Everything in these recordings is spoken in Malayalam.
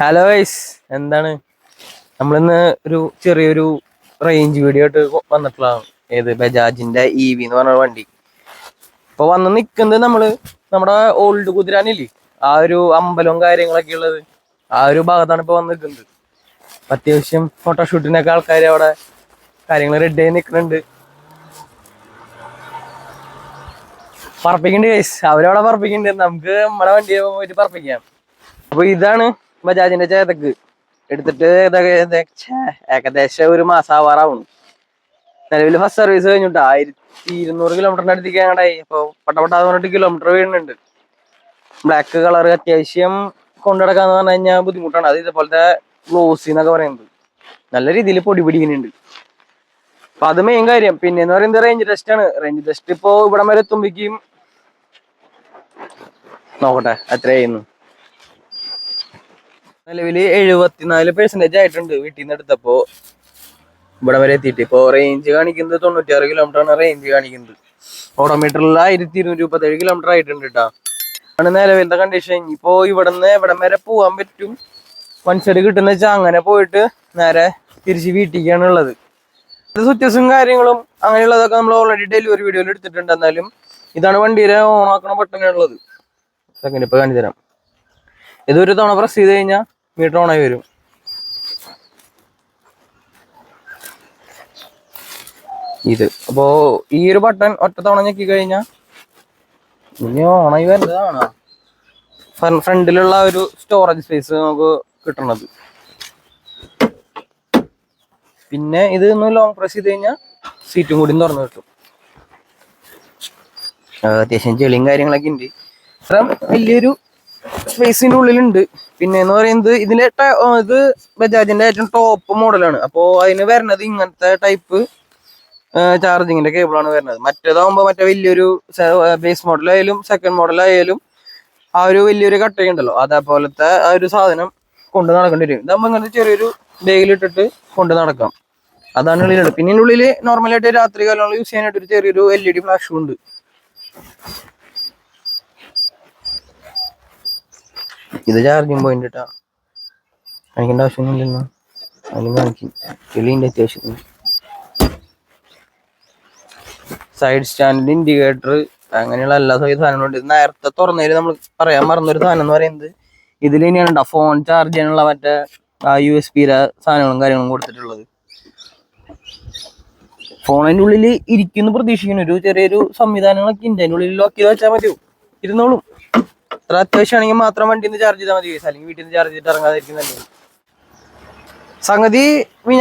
ഹലോ വൈസ് എന്താണ്? നമ്മളിന്ന് ഒരു ചെറിയൊരു റേഞ്ച് വീഡിയോ ആയിട്ട് വന്നിട്ടുള്ളതാണ് ഏത് ബജാജിന്റെ ഇ വി എന്ന് പറഞ്ഞ വണ്ടി. ഇപ്പൊ വന്ന് നിക്കുന്നത് നമ്മൾ നമ്മുടെ ഓൾഡ് കുതിരാനില്ലേ? ആ ഒരു അമ്പലവും കാര്യങ്ങളൊക്കെ ഉള്ളത്. ആ ഒരു ഭാഗത്താണ് ഇപ്പൊ വന്ന് നിൽക്കുന്നത് അത്യാവശ്യം ഫോട്ടോഷൂട്ടിനൊക്കെ ആൾക്കാർ അവിടെ കാര്യങ്ങൾ റെഡി ആയി നിൽക്കുന്നുണ്ട് പറപ്പിക്കുന്നുണ്ട് കേസ് അവരവിടെ പറപ്പിക്കണ്ട്. നമുക്ക് നമ്മുടെ വണ്ടിയെ പോയിട്ട് പറപ്പിക്കാം. അപ്പൊ ഇതാണ് ബജാജിന്റെ ചേതക്ക് എടുത്തിട്ട് ഏകദേശം ഒരു മാസം നിലവിൽ ഫസ്റ്റ് സർവീസ് കഴിഞ്ഞിട്ട് ആയിരത്തി ഇരുന്നൂറ് കിലോമീറ്ററിന്റെ അടുത്തേക്ക് ഞങ്ങടായി ഇപ്പൊ പട്ടപട്ടാന്ന് പറഞ്ഞിട്ട് കിലോമീറ്റർ വീഴുന്നുണ്ട്. ബ്ലാക്ക് കളർ അത്യാവശ്യം കൊണ്ടുനടക്കാന്ന് പറഞ്ഞു കഴിഞ്ഞാൽ ബുദ്ധിമുട്ടാണ്. അത് ഇതേപോലത്തെ ഗ്ലോസി എന്നൊക്കെ പറയുന്നത്. നല്ല രീതിയിൽ പൊടി പിടിക്കുന്നുണ്ട്. അപ്പൊ അത് മെയിൻ കാര്യം. പിന്നെ എന്ന് പറയുന്നത് റേഞ്ച് ടെസ്റ്റ് ആണ്. റേഞ്ച് ടെസ്റ്റ് ഇപ്പോ ഇവിടം വരെ എത്തുമ്പോഴേക്കും നോക്കട്ടെ എത്രയായിരുന്നു? നിലവിൽ എഴുപത്തിനാല് പെർസെന്റേജ് ആയിട്ടുണ്ട് വീട്ടിൽ നിന്ന് എടുത്തപ്പോൾ ഇവിടെ വരെ എത്തിയിട്ട്. ഇപ്പോൾ റേഞ്ച് കാണിക്കുന്നത് തൊണ്ണൂറ്റിയാറ് കിലോമീറ്റർ ആണ് റേഞ്ച് കാണിക്കുന്നത്. ഓടോമീറ്ററിൽ ആയിരത്തി ഇരുന്നൂറ്റി മുപ്പത്തേഴ് കിലോമീറ്റർ ആയിട്ടുണ്ട് കേട്ടോ ആണ് നിലവിലത്തെ കണ്ടീഷൻ ഇനിയിപ്പോൾ ഇവിടെ നിന്ന് എവിടം വരെ പോകാൻ പറ്റും? സൈഡ് കിട്ടുന്ന വെച്ചാൽ അങ്ങനെ പോയിട്ട് നേരെ തിരിച്ച് വീട്ടിലേക്കാണ് ഉള്ളത്. സ്വിച്ചസും കാര്യങ്ങളും അങ്ങനെയുള്ളതൊക്കെ നമ്മൾ ഓൾറെഡി ഡെലിവറി വീഡിയോയിൽ എടുത്തിട്ടുണ്ട്. എന്നാലും ഇതാണ് വണ്ടിയിലെ ഓണാക്കണ ഉള്ളത്. സെക്കൻഡ് ഇപ്പൊ കാണിച്ചു തരാം. ഇതൊരു തവണ പ്രസ് ചെയ്ത് കഴിഞ്ഞാൽ മീറ്റർ ഓണായി വരും. ഇത്. അപ്പോ ഈ ഒരു ബട്ടൺ ഒറ്റ തവണ ഞെക്കി കഴിഞ്ഞാൽ ഇനി ഓണായി വരുന്നതാണ് ഫ്രണ്ടിലുള്ള ഒരു സ്റ്റോറേജ് സ്പേസ് നമുക്ക് കിട്ടണത്. പിന്നെ ഇത് ഒന്ന് ലോങ് പ്രസ് ചെയ്ത് കഴിഞ്ഞാൽ സീറ്റും കൂടി തുറന്നു കിട്ടും. അത്യാവശ്യം ചെളിയും കാര്യങ്ങളൊക്കെ ഉണ്ട്. ഇത്ര വലിയൊരു സ്പേസിന്റെ ഉള്ളിലുണ്ട്. പിന്നെ എന്ന് പറയുന്നത് ഇതിന്റെ ഇത് ബജാജിന്റെ ഏറ്റവും ടോപ്പ് മോഡലാണ് അപ്പോൾ അതിന് വരുന്നത് ഇങ്ങനത്തെ ടൈപ്പ് ചാർജിങ്ങിന്റെ കേബിളാണ് വരുന്നത്. മറ്റേതാകുമ്പോൾ മറ്റേ വലിയൊരു ബേസ് മോഡലായാലും സെക്കൻഡ് മോഡലായാലും ആ ഒരു വലിയൊരു കട്ടയുണ്ടല്ലോ അതേപോലത്തെ ആ ഒരു സാധനം കൊണ്ട് നടക്കേണ്ടി വരും. ഇതാകുമ്പോൾ ഇങ്ങനത്തെ ചെറിയൊരു ബേഗിലിട്ടിട്ട് കൊണ്ട് നടക്കാം. അതാണ് ഉള്ളിലുള്ളത്. പിന്നെ ഉള്ളിൽ നോർമലായിട്ട് രാത്രി കാലങ്ങളിൽ യൂസ് ചെയ്യാനായിട്ട് ഒരു ചെറിയൊരു എൽ ഇ ഡി ഫ്ലാഷും ഉണ്ട്. ഇത് ചാർജിങ് പോയിന്റ് ഇട്ടാ. കാണിക്കേണ്ട ആവശ്യമൊന്നുമില്ലല്ലോ. അതിലും കാണിക്കും കിളീന്റെ അത്യാവശ്യം. സൈഡ് സ്റ്റാൻഡ് ഇൻഡിക്കേറ്റർ അങ്ങനെയുള്ള എല്ലാ സൈഡ് സാധനങ്ങളും ഉണ്ട്. ഇത് നേരത്തെ തുറന്നതിൽ നമ്മൾ പറയാൻ മറന്നൊരു സാധനം എന്ന് പറയുന്നത് ഇതിൽ തന്നെയാണ് ഫോൺ ചാർജ് ചെയ്യാനുള്ള മറ്റേ ആ യു എസ് പിയിലെ സാധനങ്ങളും കാര്യങ്ങളും കൊടുത്തിട്ടുള്ളത്. ഫോണിന്റെ ഉള്ളിൽ ഇരിക്കുന്നു പ്രതീക്ഷിക്കുന്നു. ഒരു ചെറിയൊരു സംവിധാനങ്ങളൊക്കെ ഉണ്ട്. അതിന്റെ ഉള്ളിൽ ലോക്ക് ചെയ്ത് വെച്ചാൽ മതിയോ ഇരുന്നോളും. അത്ര അത്യാവശ്യമാണെങ്കിൽ മാത്രം വണ്ടിയിൽ നിന്ന് ചാർജ് ചെയ്താൽ മതി. അല്ലെങ്കിൽ വീട്ടിൽ നിന്ന് ചാർജ് ചെയ്തിട്ട് ഇറങ്ങാതിരിക്കും നല്ലത്. സംഗതി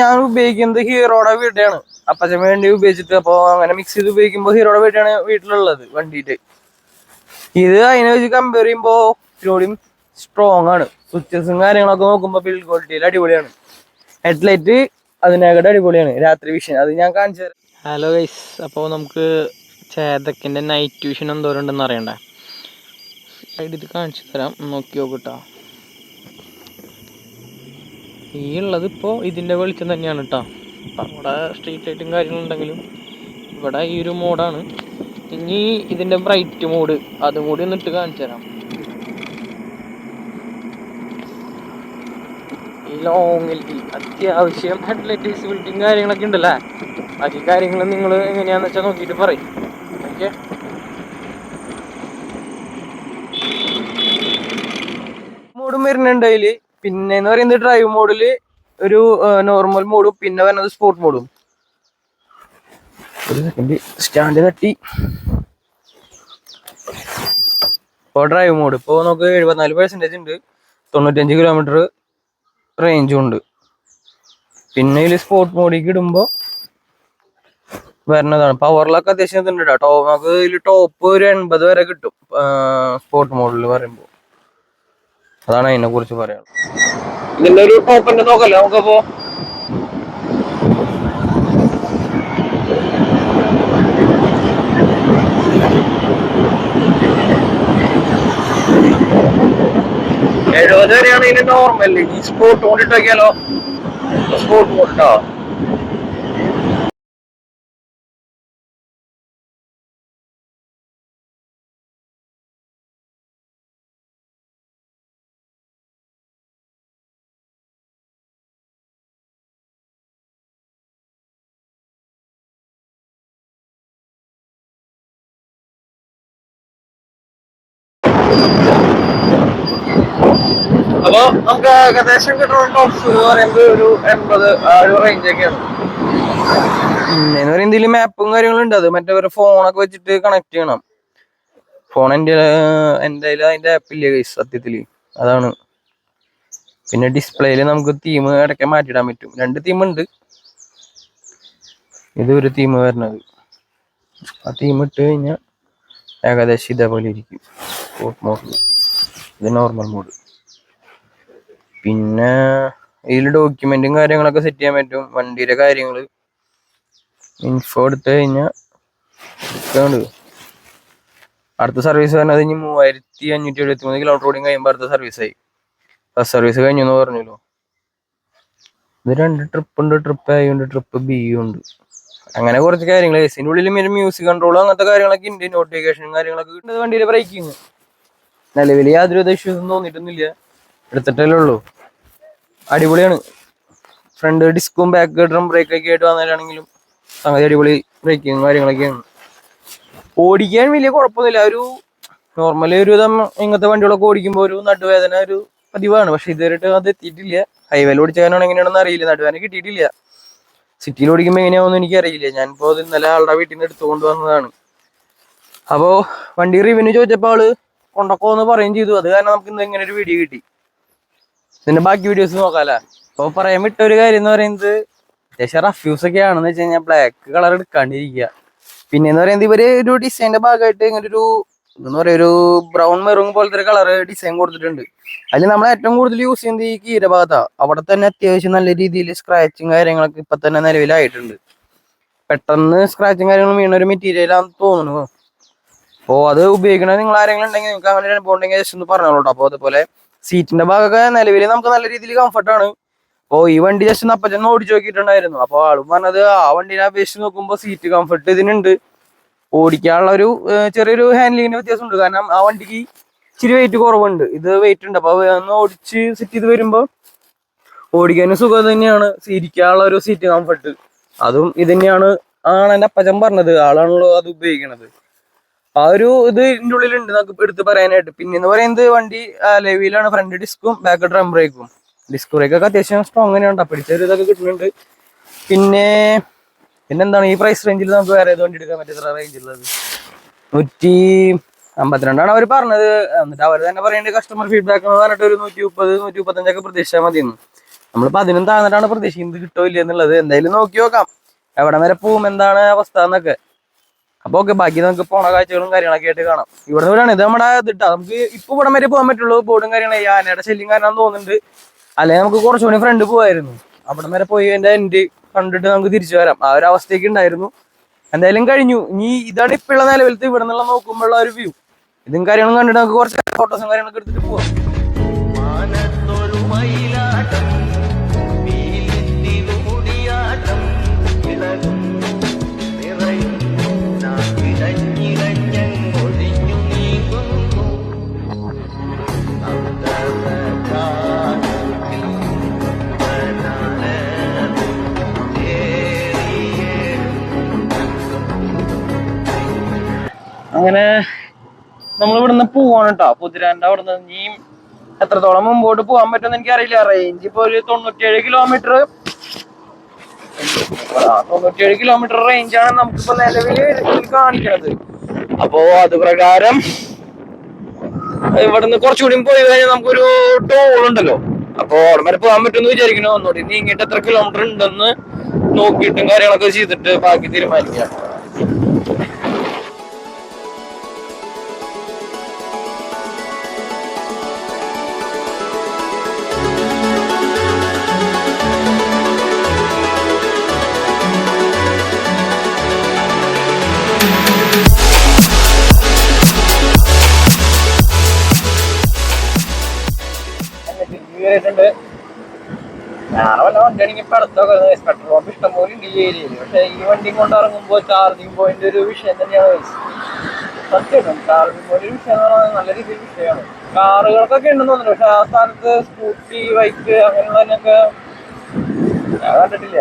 ഞാൻ ഉപയോഗിക്കുന്നത് ഹീറോയുടെ വീടാണ്. അപ്പച്ചൻ വേണ്ടി ഉപയോഗിച്ചിട്ട് അപ്പൊ അങ്ങനെ മിക്സ് ചെയ്ത് ഉപയോഗിക്കുമ്പോൾ ഹീറോയുടെ വീടാണ് വീട്ടിലുള്ളത് വണ്ടിയിട്ട് ഇത് അതിനെ വെച്ച് കമ്പയർ ചെയ്യുമ്പോ ഇത്തിരികൂടിയും സ്ട്രോങ് ആണ്. സ്വിച്ചസും കാര്യങ്ങളൊക്കെ നോക്കുമ്പോൾ ബിൽഡ് ക്വാളിറ്റിയിൽ അടിപൊളിയാണ്. ഹെഡ്ലൈറ്റ് അതിനകത്ത് അടിപൊളിയാണ്. രാത്രി വിഷൻ അത് ഞാൻ കാണിച്ചു തരാം. ഹലോ ഗൈസ് അപ്പോൾ നമുക്ക് ചേതക്കിന്റെ നൈറ്റ് വിഷൻ എന്തോരം ഉണ്ടെന്ന് അറിയണ്ടേ? സൈഡ് ഇത് കാണിച്ചു തരാം. നോക്കി നോക്കട്ടോ ഈ ഉള്ളത് ഇപ്പോൾ ഇതിന്റെ വെളിച്ചം തന്നെയാണ് കേട്ടോ അപ്പം അവിടെ സ്ട്രീറ്റ് ലൈറ്റും കാര്യങ്ങളുണ്ടെങ്കിലും ഇവിടെ ഈ ഒരു മോഡാണ് ഇനി ഇതിന്റെ ബ്രൈറ്റ് മോഡ് അതും കൂടി ഒന്നിട്ട് കാണിച്ചു തരാം. ഈ ലോങ്ങിൽ അത്യാവശ്യം ഹെഡ്ലൈറ്റ് വിസിബിലിറ്റിയും കാര്യങ്ങളൊക്കെ ഉണ്ടല്ലേ? ബാക്കി കാര്യങ്ങൾ നിങ്ങൾ എങ്ങനെയാണെന്ന് വെച്ചാൽ നോക്കിയിട്ട് പറയും. ഓക്കെ വരുന്നുണ്ട് അതിൽ പിന്നെ എന്ന് പറയുന്നത് ഡ്രൈവ് മോഡിൽ ഒരു നോർമൽ മോഡും പിന്നെ വരുന്നത് സ്പോർട്ട് മോഡും ഒരു സെക്കൻഡ് സ്റ്റാൻഡ് തട്ടി. ഇപ്പോൾ ഡ്രൈവ് മോഡ് ഇപ്പോൾ നമുക്ക് എഴുപത്തിനാല് പെർസെന്റേജ് ഉണ്ട് തൊണ്ണൂറ്റഞ്ച് കിലോമീറ്റർ റേഞ്ചും ഉണ്ട്. പിന്നെ ഇതിൽ സ്പോർട്ട് മോഡിലേക്ക് ഇടുമ്പോൾ വരുന്നതാണ്. പവറിലൊക്കെ അത്യാവശ്യം ഇതുണ്ട് കേട്ടോ നമുക്ക് ഇതിൽ ടോപ്പ് ഒരു എൺപത് വരെ കിട്ടും സ്പോർട്ട് മോഡിൽ പറയുമ്പോൾ അതാണ് അതിനെ കുറിച്ച് ഇതിന്റെ ഒരു നോക്കല്ലേ നമുക്കപ്പോ? എഴുപത് വരെയാണ് ഇതിന് നോർമൽ ഈ സ്പോർട്ട് മോഡ് സ്പോർട്ട് സ്പോർട്ട് നമുക്ക് ഏകദേശം കിട്ടുന്ന പറയുമ്പോൾ ഒരു എൺപത് ആ ഒരു റേഞ്ച് ഒക്കെയാണ് എന്ന് മാപ്പും കാര്യങ്ങളും ഉണ്ട് അത് മറ്റേ ഫോണൊക്കെ വെച്ചിട്ട് കണക്ട് ചെയ്യണം. ഫോൺ എന്റെ കയ്യിൽ അതിന്റെ ആപ്പില്ലേ സത്യത്തിൽ? അതാണ്. പിന്നെ ഡിസ്പ്ലേയിൽ നമുക്ക് തീം ഇടയ്ക്ക് മാറ്റിയിടാൻ പറ്റും. രണ്ട് തീം ഉണ്ട്. ഇത് ഒരു തീം വരുന്നത്. ആ തീം ഇട്ട് കഴിഞ്ഞാൽ ഏകദേശം ഇതേപോലെ ഇരിക്കും. മോഡ് ഇത് നോർമൽ മോഡ് പിന്നെ ഇതിൽ ഡോക്യുമെന്റും കാര്യങ്ങളൊക്കെ സെറ്റ് ചെയ്യാൻ പറ്റും. വണ്ടിയുടെ കാര്യങ്ങൾ ഇൻഫോ എടുത്തു കഴിഞ്ഞാൽ അടുത്ത സർവീസ് പറഞ്ഞത് ഇനി മൂവായിരത്തി അഞ്ഞൂറ്റി എഴുപത്തി മൂന്ന് കിലോമീറ്റർ റോഡിങ് കഴിയുമ്പോൾ അടുത്ത സർവീസ് ആയി. ഫസ്റ്റ് സർവീസ് കഴിഞ്ഞു എന്ന് പറഞ്ഞല്ലോ. ഇത് രണ്ട് ട്രിപ്പ് ഉണ്ട് ട്രിപ്പ് എ ഉണ്ട് ട്രിപ്പ് ബി ഉണ്ട്. അങ്ങനെ കുറച്ച് കാര്യങ്ങൾ എസിന്റെ ഉള്ളിൽ ഒരു മ്യൂസിക് കൺട്രോൾ അങ്ങനത്തെ കാര്യങ്ങളൊക്കെ ഉണ്ട്. നോട്ടിഫിക്കേഷനും കാര്യങ്ങളൊക്കെ കിട്ടുന്നത് വണ്ടിയുടെ ബ്രേക്കിങ് നിലവിൽ യാതൊരു ഇഷ്യൂസും തോന്നിയിട്ടൊന്നുമില്ല. എടുത്തിട്ടല്ലേ ഉള്ളൂ. അടിപൊളിയാണ്. ഫ്രണ്ട് ഡിസ്കും ബാക്ക് ഡ്രം ബ്രേക്ക് ഒക്കെ ആയിട്ട് വന്നാലാണെങ്കിലും സംഗതി അടിപൊളി ബ്രേക്കിങ് കാര്യങ്ങളൊക്കെയാണ്. ഓടിക്കാൻ വലിയ കുഴപ്പമൊന്നുമില്ല. ഒരു നോർമലി ഒരു വിധം ഇങ്ങനത്തെ വണ്ടികളൊക്കെ ഓടിക്കുമ്പോൾ ഒരു നടുവേദന ഒരു പതിവാണ്. പക്ഷെ ഇതുവരെയായിട്ട് അത് എത്തിയിട്ടില്ല. ഹൈവേയിൽ ഓടിച്ചാൽ എങ്ങനെയാണെന്ന് അറിയില്ല. നടുവേദന കിട്ടിയിട്ടില്ല. സിറ്റിയിൽ ഓടിക്കുമ്പോൾ എങ്ങനെയാവുമെന്ന് എനിക്കറിയില്ല. ഞാനിപ്പോൾ അത് ഇന്നലെ ആളുടെ വീട്ടിൽ നിന്ന് എടുത്തുകൊണ്ട് വന്നതാണ്. അപ്പോൾ വണ്ടി റിവ്യൂ ചോദിച്ചപ്പോൾ ആൾ കൊണ്ടക്കോ എന്ന് പറയുകയും ചെയ്തു. അത് കാരണം നമുക്ക് ഇന്ന് ഇങ്ങനെ ഒരു വീഡിയോ കിട്ടി. ഇതിന്റെ ബാക്കി വീഡിയോസ് നോക്കാല്ലേ? അപ്പോൾ പറയാൻ വിട്ട ഒരു കാര്യം എന്ന് പറയുന്നത് അത്യാവശ്യം റഫ്യൂസ് ഒക്കെ ആണെന്ന് വെച്ച് കഴിഞ്ഞാൽ ബ്ലാക്ക് കളർ എടുക്കാണ്ടിരിക്കുക. പിന്നെ എന്ന് പറയുന്നത് ഇവർ ഒരു ഡിസൈനിന്റെ ഭാഗമായിട്ട് ഇങ്ങനെ ഒരു എന്താ പറയുക ഒരു ബ്രൗൺ മെറൂൺ പോലത്തെ ഒരു കളർ ഡിസൈൻ കൊടുത്തിട്ടുണ്ട്. അതിൽ നമ്മൾ ഏറ്റവും കൂടുതൽ യൂസ് ചെയ്യുന്നത് ഈ കീര ഭാഗത്താണ് അവിടെ തന്നെ അത്യാവശ്യം നല്ല രീതിയിൽ സ്ക്രാച്ചും കാര്യങ്ങളൊക്കെ ഇപ്പൊ തന്നെ നിലവിലായിട്ടുണ്ട്. പെട്ടെന്ന് സ്ക്രാച്ചും കാര്യങ്ങളും വീണ ഒരു മെറ്റീരിയൽ ആണെന്ന് തോന്നുന്നു. അപ്പോൾ അത് ഉപയോഗിക്കണത് നിങ്ങൾ ആരെങ്കിലും ഉണ്ടെങ്കിൽ നിങ്ങൾക്ക് അങ്ങനെ അനുഭവം ഉണ്ടെങ്കിൽ ജസ്റ്റ് ഒന്ന് പറഞ്ഞോളൂ അപ്പൊ അപ്പോൾ അതുപോലെ സീറ്റിന്റെ ഭാഗമൊക്കെ നിലവിൽ നമുക്ക് നല്ല രീതിയിൽ കംഫർട്ടാണ് അപ്പോൾ ഈ വണ്ടി ജസ്റ്റ് ഒന്ന് അപ്പച്ചൻ ഓടിച്ചു നോക്കിയിട്ടുണ്ടായിരുന്നു. അപ്പോൾ ആളും പറഞ്ഞത് ആ വണ്ടിനെ അപേക്ഷിച്ച് നോക്കുമ്പോൾ സീറ്റ് കംഫർട്ട് ഇതിനുണ്ട്. ഓടിക്കാനുള്ള ഒരു ചെറിയൊരു ഹാൻഡ്ലിങ്ങിന്റെ വ്യത്യാസമുണ്ട്. കാരണം ആ വണ്ടിക്ക് ഇച്ചിരി വെയിറ്റ് കുറവുണ്ട്. ഇത് വെയിറ്റ് ഉണ്ട്. അപ്പോൾ ഒന്ന് ഓടിച്ച് സെറ്റ് ചെയ്ത് വരുമ്പോൾ ഓടിക്കാനും സുഖം തന്നെയാണ്. ഇരിക്കാനുള്ള ഒരു സീറ്റ് കംഫർട്ട് അതും ഇത് തന്നെയാണ് ആണ് എന്റെ അപ്പച്ചൻ പറഞ്ഞത്. ആളാണല്ലോ അത് ഉപയോഗിക്കണത്. ആ ഒരു ഇത് ഇതിന്റെ ഉള്ളിലുണ്ട് നമുക്ക് എടുത്ത് പറയാനായിട്ട്. പിന്നെ എന്ന് പറയുന്നത് വണ്ടി ലെവിയിലാണ് ഫ്രണ്ട് ഡിസ്കും ബാക്ക് ഡ്രം ബ്രേക്കും ഡിസ്ക് ബ്രേക്കൊക്കെ അത്യാവശ്യം സ്ട്രോങ് തന്നെയാണ് പിടിച്ചൊരു ഇതൊക്കെ കിട്ടുന്നുണ്ട്. പിന്നെ പിന്നെന്താണ്? ഈ പ്രൈസ് റേഞ്ചിൽ നമുക്ക് വേറെ ഏത് വണ്ടി എടുക്കാൻ പറ്റുന്ന റേഞ്ചിലുള്ളത് നൂറ്റി അമ്പത്തിരണ്ടാണ് അവർ പറഞ്ഞത്. എന്നിട്ട് അവർ തന്നെ പറയേണ്ടത് കസ്റ്റമർ ഫീഡ്ബാക്ക് എന്ന് പറഞ്ഞിട്ട് ഒരു നൂറ്റി മുപ്പത് നൂറ്റി മുപ്പത്തഞ്ചൊക്കെ പ്രതീക്ഷിച്ചാൽ മതിയെന്ന്. നമ്മളിപ്പോൾ അതിനും താഴ്ന്നിട്ടാണ് പ്രതീക്ഷിക്കുന്നത്. കിട്ടോ ഇല്ല എന്നുള്ളത്? എന്തായാലും നോക്കി നോക്കാം. എവിടെ വരെ പോവും? എന്താണ് അവസ്ഥ എന്നൊക്കെ. അപ്പൊ ഓക്കെ ബാക്കി നമുക്ക് പോണ കാഴ്ചകളും കാര്യങ്ങളൊക്കെ ആയിട്ട് കാണാം. ഇവിടെ ഇവിടെയാണ് ഇത് നമ്മുടെ ഇതിട്ടാ നമുക്ക് ഇപ്പൊ ഇവിടം വരെ പോകാൻ പറ്റുള്ളൂ. ബോർഡും കാര്യങ്ങളും ആനയുടെ ശല്യം കാരണം തോന്നുന്നുണ്ട്. അല്ലെങ്കിൽ നമുക്ക് കുറച്ചുകൂടി ഫ്രണ്ട് പോവായിരുന്നു. അവിടെ വരെ പോയി എന്റെ എൻഡ് കണ്ടിട്ട് നമുക്ക് തിരിച്ചു വരാം. ആ ഒരു അവസ്ഥയൊക്കെ ഉണ്ടായിരുന്നു. എന്തായാലും കഴിഞ്ഞു. ഇനി ഇതാണ് ഇപ്പോഴുള്ള നിലവിലത്തെ ഇവിടെ നിന്നുള്ള നോക്കുമ്പോഴുള്ള ഒരു വ്യൂ ഇതും കാര്യങ്ങളും കണ്ടിട്ട് നമുക്ക് കുറച്ച് ഫോട്ടോസും കാര്യങ്ങളൊക്കെ എടുത്തിട്ട് പോവാം. അങ്ങനെ നമ്മൾ ഇവിടുന്ന് പോവാണ് കേട്ടോ പുതിരാന്റെ അവിടുന്ന് ഇനിയും എത്രത്തോളം മുമ്പോട്ട് പോകാൻ പറ്റുമെന്ന് എനിക്കറിയില്ല. റേഞ്ച് ഇപ്പൊ ഒരു തൊണ്ണൂറ്റിയേഴ് കിലോമീറ്റർ തൊണ്ണൂറ്റിയേഴ് കിലോമീറ്റർ റേഞ്ച് റേഞ്ചാണ് നമുക്കിപ്പോ നിലവിൽ കാണിക്കണത്. അപ്പോ അത് പ്രകാരം ഇവിടുന്ന് കുറച്ചുകൂടി പോയി കഴിഞ്ഞാൽ നമുക്കൊരു ടോൾ ഉണ്ടല്ലോ. അപ്പൊ അവിടെ വരെ പോകാൻ പറ്റുമെന്ന് വിചാരിക്കണോ ഒന്നുകൂടി നീങ്ങിയിട്ട് എത്ര കിലോമീറ്റർ ഉണ്ടെന്ന് നോക്കിയിട്ടും കാര്യങ്ങളൊക്കെ ചെയ്തിട്ട് ബാക്കി തീരുമാനിക്കാം. കയറിയിട്ടുണ്ട് ഞാൻ വല്ല വണ്ടിയാണെങ്കിൽ ഇപ്പൊ അടുത്തൊക്കെ പെട്രോൾ പമ്പ് ഇഷ്ടം പോലെ ഉണ്ട് ഈ ഏരിയയിൽ പക്ഷെ ഈ വണ്ടി കൊണ്ട് ഇറങ്ങുമ്പോൾ ചാർജിങ് പോയിന്റ് ഒരു വിഷയം തന്നെയാണ് സത്യം ചാർജിങ് പോയിന്റ് വിഷയം എന്ന് നല്ല രീതിയിൽ വിഷയമാണ്. കാറുകൾക്കൊക്കെ ഉണ്ടെന്ന് തോന്നുന്നു. പക്ഷെ ആ സ്ഥാനത്ത് സ്കൂട്ടി ബൈക്ക് അങ്ങനെയുള്ളതിനൊക്കെ ഞാൻ കണ്ടിട്ടില്ല.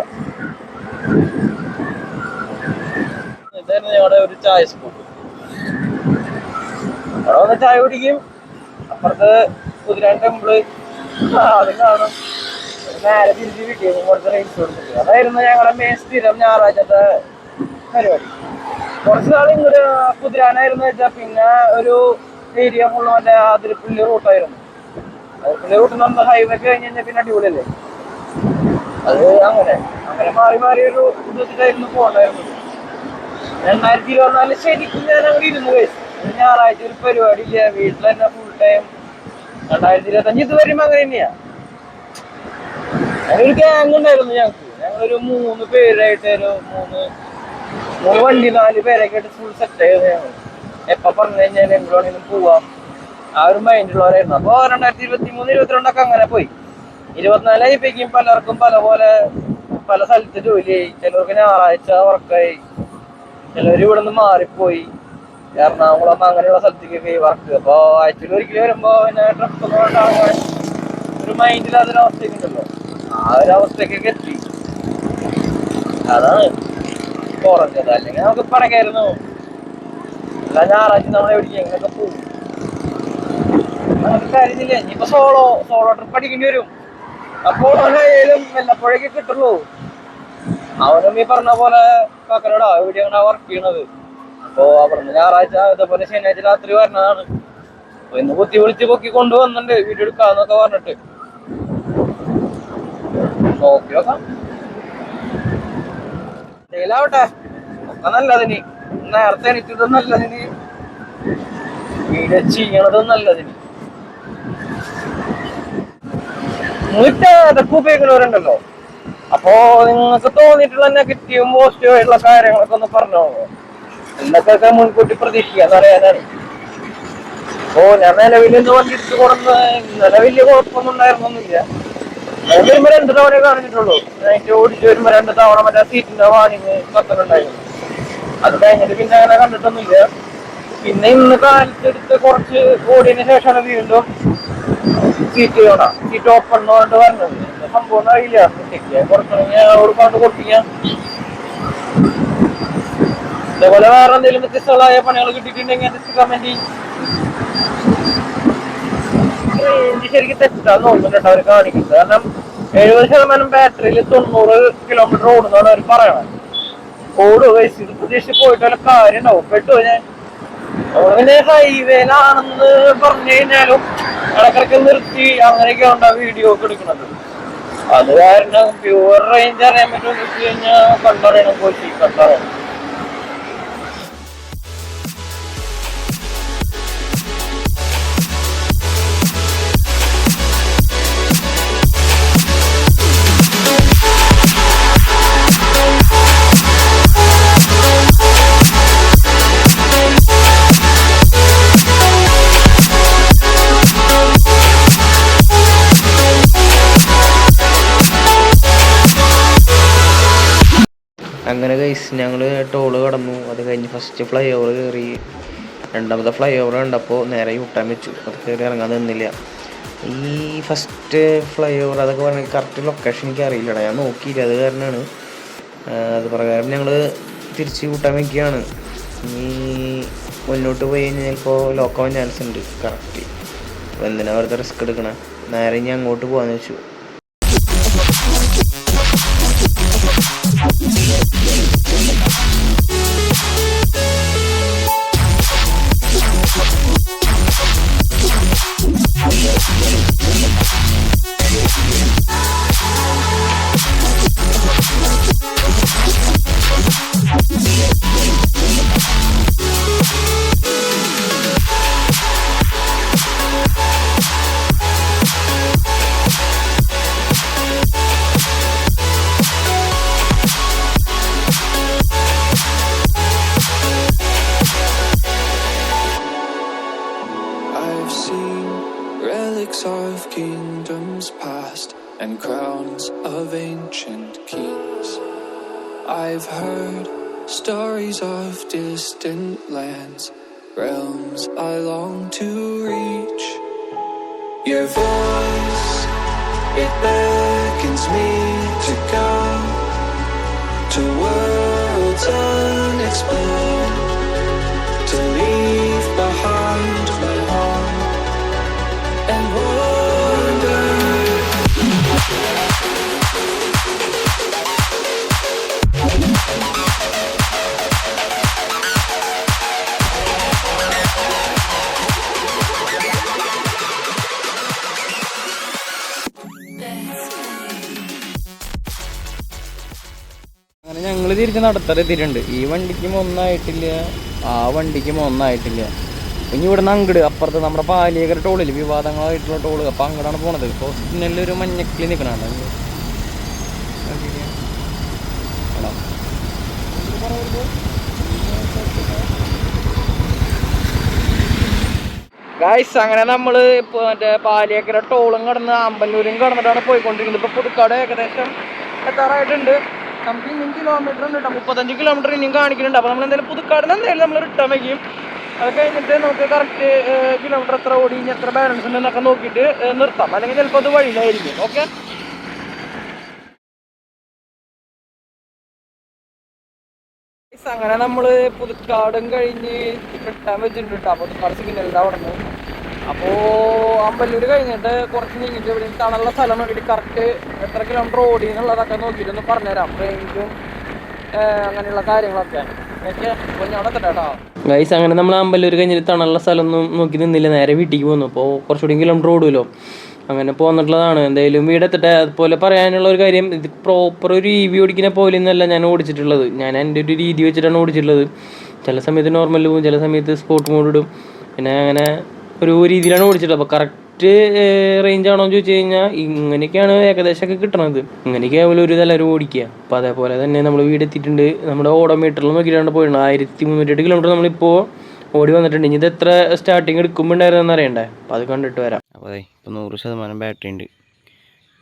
ഇതായിരുന്നു ഞങ്ങളുടെ ഒരു ചായ സ്പോട്ട് അവിടെ വന്ന് ചായ കുടിക്കും. അപ്പുറത്ത് കുതിരാൻ ടെമ്പിൾ നേരെ തിരിച്ച് വീട്ടിൽ കുറച്ച് റേറ്റ്സ് കൊടുത്തിട്ട്. അതായിരുന്നു ഞങ്ങളുടെ മെയിൻ സ്ഥിരം ഞായറാഴ്ചത്തെ പരിപാടി. കുറച്ച് നാൾ ഇങ്ങോട്ട് കുതിരാനായിരുന്നു വെച്ചാൽ പിന്നെ ഒരു ഏരിയ ഫുള്ള് മറ്റേ അതിരപ്പള്ളി റൂട്ടായിരുന്നു അതിരപ്പള്ളി റൂട്ട് നമ്മൾ ഹൈവേ കഴിഞ്ഞ് കഴിഞ്ഞാൽ പിന്നെ അടിപൊളിയല്ലേ? അത് അങ്ങനെ. അങ്ങനെ മാറി മാറി ഒരു ഇത് വെച്ചിട്ടായിരുന്നു പോകണ്ടായിരുന്നത് രണ്ടായിരത്തി ഇരുപത്തിനാല് ശരിക്കും ഞാൻ അങ്ങോട്ട് ഇരുന്ന് കഴിച്ചു. ഞായറാഴ്ച ഒരു പരിപാടി ഇല്ല. വീട്ടിൽ തന്നെ ഫുൾ ടൈം രണ്ടായിരത്തി ഇരുപത്തി അഞ്ച് വരുമ്പോ അങ്ങനെ തന്നെയാ. ഞങ്ങൾ ഗ്യാങ് ഉണ്ടായിരുന്നു ഞങ്ങൾക്ക് ഞങ്ങളൊരു മൂന്ന് പേരായിട്ട് ഒരു മൂന്ന് മൂന്ന് വണ്ടി നാല് പേരൊക്കെ ആയിട്ട് ഫുൾ സെറ്റ് ആയിരുന്നു ഞങ്ങൾ എപ്പോ പറഞ്ഞു കഴിഞ്ഞാൽ എങ്ങോട്ടാണെങ്കിലും പോവാം. ആ ഒരു മൈൻഡുള്ളവരായിരുന്നു അപ്പൊ രണ്ടായിരത്തി ഇരുപത്തി മൂന്ന് ഇരുപത്തിരണ്ടൊക്കെ അങ്ങനെ പോയി. ഇരുപത്തിനാലായിപ്പോഴേക്കും പലർക്കും പല പോലെ പല സ്ഥലത്ത് ജോലിയായി ചിലർക്ക് ഞായറാഴ്ച വർക്കായി ചിലവർ ഇവിടെ നിന്ന് മാറിപ്പോയി. എറണാകുളം അങ്ങനെയുള്ള സ്ഥലത്തേക്കൊക്കെ ഈ വർക്ക്. അപ്പൊ ആഴ്ചയിൽ ഒരിക്കലും വരുമ്പോ പിന്നെ ട്രിപ്പ് ഒരു മൈൻഡിൽ അതൊരവസ്ഥയൊക്കെ ഉണ്ടല്ലോ. ആ ഒരു അവസ്ഥയ്ക്കൊക്കെ എത്തി. അതാണ് കുറഞ്ഞത്. അല്ലെങ്കിൽ നമുക്ക് പടക്കായിരുന്നു അല്ല ഞായറാഴ്ച നമ്മൾ എവിടേക്ക് എങ്ങനെയൊക്കെ പോകും നമുക്ക് കാര്യമില്ല. ഇനിയിപ്പോ സോളോ സോളോ ട്രിപ്പ് അടിക്കേണ്ടി വരും. അപ്പോൾ ആയാലും വല്ലപ്പോഴേക്ക് കിട്ടുള്ളൂ. അവനും ഈ പറഞ്ഞ പോലെ കാക്കനോടാ എവിടെയാണ് വർക്ക് ചെയ്യണത്? അപ്പോ അവിടുന്ന് ഞായറാഴ്ച ഇതേപോലെ ശനിയാഴ്ച രാത്രി വരണതാണ്. അപ്പൊ ഇന്ന് കുത്തി വിളിച്ച് പൊക്കി കൊണ്ടുവന്നിട്ടുണ്ട് വീഡിയോ എടുക്കാന്നൊക്കെ പറഞ്ഞിട്ട്. നോക്കി നോക്കാം. എന്തെങ്കിലാവട്ടെ ഒക്കെ നല്ലതിന്. നേരത്തെ എനിക്കിത് നല്ലതിന്. വീഡിയോ ചെയ്യണതും നല്ലതിന്. നൂറ്റതൊക്കെ ഉപയോഗിക്കുന്നവരുണ്ടല്ലോ. അപ്പോ നിങ്ങൾക്ക് തോന്നിയിട്ടുള്ള നെഗറ്റീവും പോസിറ്റീവും ആയിട്ടുള്ള കാര്യങ്ങളൊക്കെ ഒന്ന് പറഞ്ഞോ എന്തൊക്കെ മുൻകൂട്ടി പ്രതീക്ഷിക്കാന്ന് പറയാനാണ്. ഓ ഞാൻ നിലവിൽ ഇന്ന് വണ്ടി എടുത്ത് നിലവിൽ കുഴപ്പമൊന്നും ഉണ്ടായിരുന്നൊന്നുമില്ല. വരുമ്പോ രണ്ട് തവണ കാണിച്ചിട്ടുള്ളൂ നൈറ്റ് ഓടിച്ച് വരുമ്പോ രണ്ട് തവണ മറ്റേ സീറ്റിന്റെ വാണിങ് കത്തലുണ്ടായിരുന്നു. അത് കഴിഞ്ഞിട്ട് പിന്നെ അങ്ങനെ കണ്ടിട്ടൊന്നുമില്ല. പിന്നെ ഇന്ന് കാലത്തെടുത്ത് കുറച്ച് ഓടിയതിനു ശേഷമാണ് വീണ്ടും സീറ്റ് വേണം സീറ്റ് ഓപ്പൺ എന്ന് പറഞ്ഞിട്ട് പറഞ്ഞത്. സംഭവം അറിയില്ല. ചെക്ക് കുറക്കണമെങ്കിൽ അവിടെ കൊണ്ട് ഇതേപോലെ വേറെ എന്തെങ്കിലും വ്യത്യസ്തങ്ങളായ പണികൾ കിട്ടിയിട്ടുണ്ടെങ്കിൽ കമന്റ് ശരിക്കും തെറ്റാന്ന് തോന്നുന്നുണ്ട് അവർ കാണിക്കുന്നത്. കാരണം എഴുപത് ശതമാനം ബാറ്ററിയിൽ തൊണ്ണൂറ് കിലോമീറ്റർ ഓടുന്നതാണ് അവർ പറയണത് ഓടുക വയസ്സ് പ്രതീക്ഷിച്ച് പോയിട്ട് വല്ല കാര്യം ഉണ്ടാവും പെട്ടു ഞാൻ. പിന്നെ ഹൈവേയിലാണെന്ന് പറഞ്ഞു കഴിഞ്ഞാലും ഇടക്കിടക്ക് നിർത്തി അങ്ങനെയൊക്കെ ഉണ്ടാവും വീഡിയോ ഒക്കെ എടുക്കുന്നത്. അത് കാരണം പ്യൂർ റേഞ്ച് അറിയാൻ പറ്റുമെന്ന് വെച്ച് കഴിഞ്ഞാൽ കണ്ടറിയണം പോയി കണ്ടറിയണം അങ്ങനെ ഗൈസ് ഞങ്ങൾ ടോൾ കടന്നു. അത് കഴിഞ്ഞ് ഫസ്റ്റ് ഫ്ലൈ ഓവർ കയറി രണ്ടാമത്തെ ഫ്ലൈ ഓവർ കണ്ടപ്പോൾ നേരെ യൂട്ടാൻ വെച്ചു. അത് കയറി ഇറങ്ങാൻ നിന്നില്ല. ഈ ഫസ്റ്റ് ഫ്ലൈ ഓവർ അതൊക്കെ പറഞ്ഞാൽ കറക്റ്റ് ലൊക്കേഷൻ എനിക്ക് അറിയില്ലടാ. ഞാൻ നോക്കിയില്ല. അത് കാരണമാണ് അത് പ്രകാരം ഞങ്ങൾ തിരിച്ച് കൂട്ടാൻ വെക്കുകയാണ്. ഇനി മുന്നോട്ട് പോയി കഴിഞ്ഞാൽ ചിലപ്പോൾ ലോക്കാവാൻ ചാൻസ് ഉണ്ട്. കറക്റ്റ് അപ്പോൾ എന്തിനാ വെറുതെ റിസ്ക് എടുക്കണേ? നേരെ ഇനി അങ്ങോട്ട് പോകാമെന്ന് വെച്ചു. And crowns of ancient kings. I've heard stories of distant lands, realms I long to reach. Your voice, it beckons me to go to worlds unexplored തിരിച്ച് തിരിണ്ട് ഈ വണ്ടിക്കും ഒന്നായിട്ടില്ല ആ വണ്ടിക്കും ഒന്നായിട്ടില്ല ഇനി ഇവിടെ നിന്ന് അങ്ങട് അപ്പുറത്ത് നമ്മുടെ പാലിയേക്കര ടോളിൽ വിവാദങ്ങളായിട്ടുള്ള ടോൾ അപ്പം അങ്ങോട്ടാണ് പോണത്. ഇപ്പോൾ ഹോസ്പിറ്റലിൽ ഒരു മഞ്ഞക്കിളി നിൽക്കണുണ്ട് ഗായ്സ് അങ്ങനെ നമ്മൾ ഇപ്പോൾ മറ്റേ പാലിയേക്കര ടോളും കടന്ന് അമ്പലൂരും കടന്നിട്ടാണ് പോയിക്കൊണ്ടിരിക്കുന്നത്. ഇപ്പോൾ പുതുക്കാട് ഏകദേശം എത്താറായിട്ടുണ്ട്. ഇനിയും കിലോമീറ്റർ ഉണ്ട് കേട്ടോ മുപ്പത്തഞ്ച് കിലോമീറ്റർ ഇനിയും കാണിക്കുന്നുണ്ട്. അപ്പോൾ നമ്മൾ എന്തായാലും പുതുക്കാടിന് എന്തായാലും നമ്മൾ റിട്ടേൺ വയ്ക്കും. അത് കഴിഞ്ഞിട്ട് നമുക്ക് കറക്റ്റ് കിലോമീറ്റർ എത്ര ഓടി ഇനി എത്ര ബാലൻസ് ഉണ്ട് എന്നൊക്കെ നോക്കിയിട്ട് നിർത്താം. അല്ലെങ്കിൽ ചിലപ്പോൾ അത് വഴിയിലായിരിക്കും. ഓക്കെ അങ്ങനെ നമ്മൾ പുതുക്കാടും കഴിഞ്ഞ് റിട്ടേൺ വെച്ചിട്ടുണ്ട് കേട്ടോ പുതുക്കാട് സിഗ്നലിന്റെ അവിടെ അപ്പോ അമ്പല്ലൂര് കഴിഞ്ഞിട്ട് കുറച്ച് നീങ്ങിട്ട് ഇവിടെ തണുള്ള സ്ഥലം നോക്കിയിട്ട് കറക്റ്റ് എത്ര കിലോമീറ്റർ ഓടി എന്നുള്ളതൊക്കെ നോക്കിയിട്ടൊന്ന് പറഞ്ഞുതരാം. റേഞ്ചും അങ്ങനെയുള്ള കാര്യങ്ങളൊക്കെ. അപ്പോൾ ഗൈസ് അങ്ങനെ നമ്മൾ അമ്പല്ലൂർ കഴിഞ്ഞിട്ട് തണുള്ള സ്ഥലമൊന്നും നോക്കി നിന്നില്ല. നേരെ വീട്ടിലേക്ക് പോന്നു. അപ്പോൾ കുറച്ചുകൂടി കിലോമീറ്റർ ഓടുമല്ലോ അങ്ങനെ പോന്നിട്ടുള്ളതാണ്. എന്തായാലും വീടെത്തിട്ട് അതുപോലെ പറയാനുള്ള ഒരു കാര്യം ഇത് പ്രോപ്പർ ഒരു ഇ വി ഓടിക്കുന്ന പോലെ ഒന്നല്ല ഞാൻ ഓടിച്ചിട്ടുള്ളത്. ഞാൻ എന്റെ ഒരു രീതി വെച്ചിട്ടാണ് ഓടിച്ചിട്ടുള്ളത്. ചില സമയത്ത് നോർമൽ പോകും ചില സമയത്ത് സ്പോർട്ട് മോഡ് ഇടും. പിന്നെ അങ്ങനെ ഒരു രീതിയിലാണ് ഓടിച്ചിട്ടുള്ളത്. അപ്പോൾ കറക്റ്റ് റേഞ്ച് ആണോ ചോദിച്ചു കഴിഞ്ഞാൽ ഇങ്ങനെയൊക്കെയാണ് ഏകദേശമൊക്കെ കിട്ടണത്. ഇങ്ങനെയൊക്കെ ഒരു തലരും ഓടിക്കുക അപ്പോൾ അതേപോലെ തന്നെ നമ്മൾ വീട് എത്തിയിട്ടുണ്ട്. നമ്മുടെ ഓടോമീറ്ററിൽ നോക്കിയിട്ടാണ് പോയിട്ടുണ്ട് ആയിരത്തി മുന്നൂറ്റി കിലോമീറ്റർ നമ്മളിപ്പോൾ ഓടി വന്നിട്ടുണ്ട്. ഇനി ഇത് എത്ര സ്റ്റാർട്ടിങ് എടുക്കുമ്പോണ്ടായിരുന്നെന്ന് അറിയണ്ടേ? അപ്പോൾ അത് കണ്ടിട്ട് വരാം. അപ്പോൾ അതെ ഇപ്പോൾ നൂറ് ശതമാനം ബാറ്ററി ഉണ്ട്.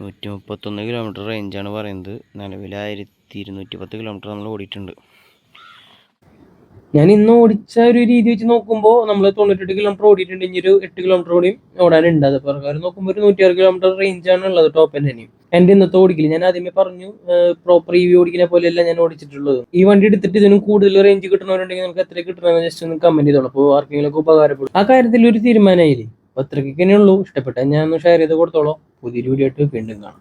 നൂറ്റി മുപ്പത്തൊന്ന് കിലോമീറ്റർ റേഞ്ചാണ് പറയുന്നത്. നിലവിൽ ആയിരത്തി ഇരുന്നൂറ്റി പത്ത് കിലോമീറ്റർ നമ്മൾ ഓടിയിട്ടുണ്ട്. ഞാൻ ഇന്ന് ഓടിച്ച ഒരു രീതി വെച്ച് നോക്കുമ്പോൾ നമ്മൾ തൊണ്ണൂറ്റെട്ട് കിലോമീറ്റർ ഓടിയിട്ടുണ്ട്. ഇനി ഒരു എട്ട് കിലോമീറ്റർ കൂടിയും ഓടാനുണ്ട്. അത് പ്രകാരം നോക്കുമ്പോൾ ഒരു നൂറ്റിയാറ് കിലോമീറ്റർ ആണ് ഉള്ളത് ടോപ്പ് തന്നെ എന്റെ ഇന്നത്തെ ഓടിക്കില്ല ഞാൻ ആദ്യമേ പറഞ്ഞു പ്രോപ്പർ ഇ വി ഓടിക്കുന്ന പോലെയല്ല ഞാൻ ഓടിച്ചിട്ടുള്ളത്. ഈ വണ്ടി എടുത്തിട്ട് ഇതിനും കൂടുതൽ റേഞ്ച് കിട്ടണവരുണ്ടെങ്കിൽ നമുക്ക് എത്ര കിട്ടണമെന്ന് ജസ്റ്റ് ഒന്ന് കമന്റ് ചെയ്തോളൂ. അപ്പോൾ ആർക്കെങ്കിലും ഒക്കെ ഉപകാരപ്പെടും. ആ കാര്യത്തിൽ ഒരു തീരുമാനമായില്ലേ? അപ്പോൾ അത്രയ്ക്കൊക്കെ ഉള്ളൂ ഇഷ്ടപ്പെട്ടാൽ ഞാൻ ഒന്ന് ഷെയർ ചെയ്ത് കൊടുത്തോളൂ. പുതിയൊരു വീഡിയോ ആയിട്ട് വീണ്ടും കാണാം.